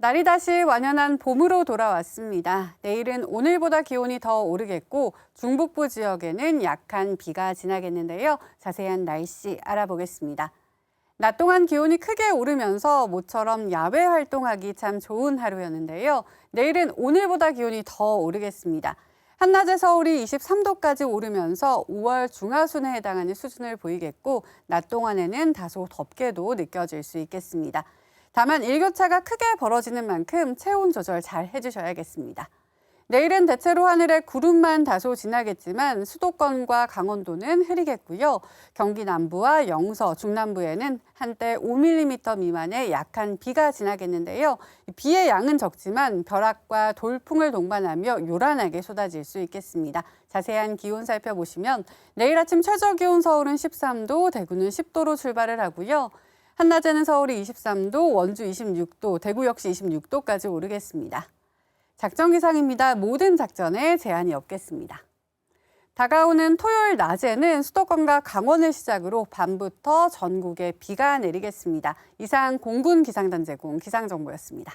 날이 다시 완연한 봄으로 돌아왔습니다. 내일은 오늘보다 기온이 더 오르겠고 중북부 지역에는 약한 비가 지나겠는데요. 자세한 날씨 알아보겠습니다. 낮 동안 기온이 크게 오르면서 모처럼 야외 활동하기 참 좋은 하루였는데요. 내일은 오늘보다 기온이 더 오르겠습니다. 한낮에 서울이 23도까지 오르면서 5월 중하순에 해당하는 수준을 보이겠고 낮 동안에는 다소 덥게도 느껴질 수 있겠습니다. 다만 일교차가 크게 벌어지는 만큼 체온 조절 잘 해주셔야겠습니다. 내일은 대체로 하늘에 구름만 다소 지나겠지만 수도권과 강원도는 흐리겠고요. 경기 남부와 영서, 중남부에는 한때 5mm 미만의 약한 비가 지나겠는데요. 비의 양은 적지만 벼락과 돌풍을 동반하며 요란하게 쏟아질 수 있겠습니다. 자세한 기온 살펴보시면 내일 아침 최저 기온 서울은 13도, 대구는 10도로 출발을 하고요. 한낮에는 서울이 23도, 원주 26도, 대구 역시 26도까지 오르겠습니다. 작전 기상입니다. 모든 작전에 제한이 없겠습니다. 다가오는 토요일 낮에는 수도권과 강원을 시작으로 밤부터 전국에 비가 내리겠습니다. 이상 공군 기상단 제공 기상정보였습니다.